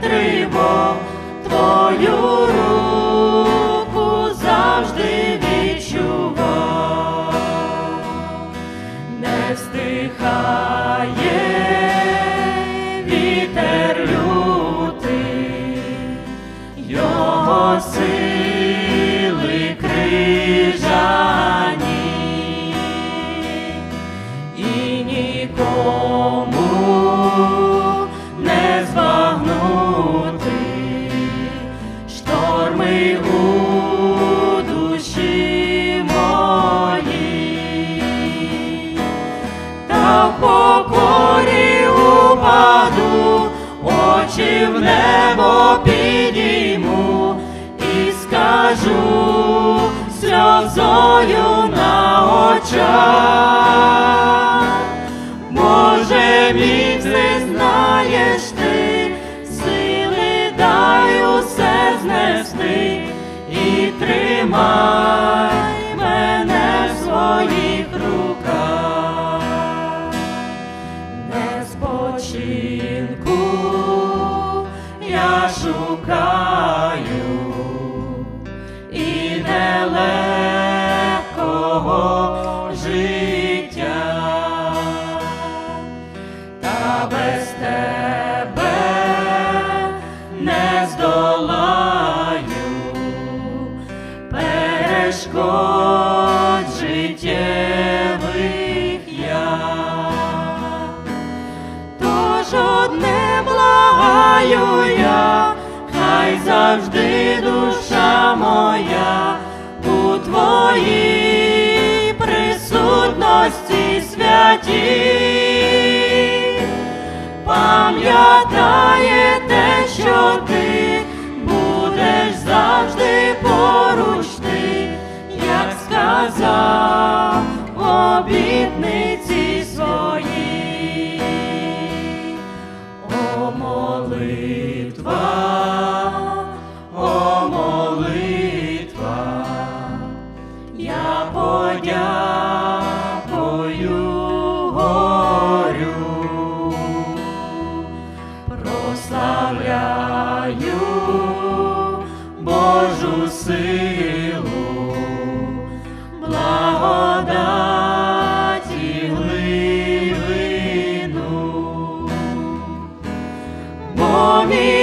тривог твою руку завжди відчував. Не встихає вітер його сили крижані. І нікому покорі упаду, очі в небо підійму і скажу сльозою на очах. Може, мій все знаєш ти, сили дай усе знести і тримай спочинку я шукаю. І нелегкого життя, та без тебе не здолаю перешкод завжди душа моя у твоїй присутності святі, Пам'ятає те, що ти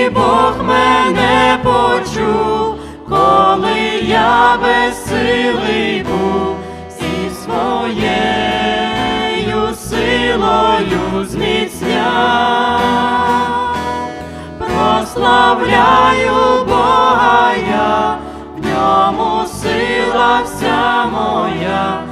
Бог мене почув, коли я безсилий був, і своєю силою зміцняв. Прославляю Бога я, в ньому сила вся моя,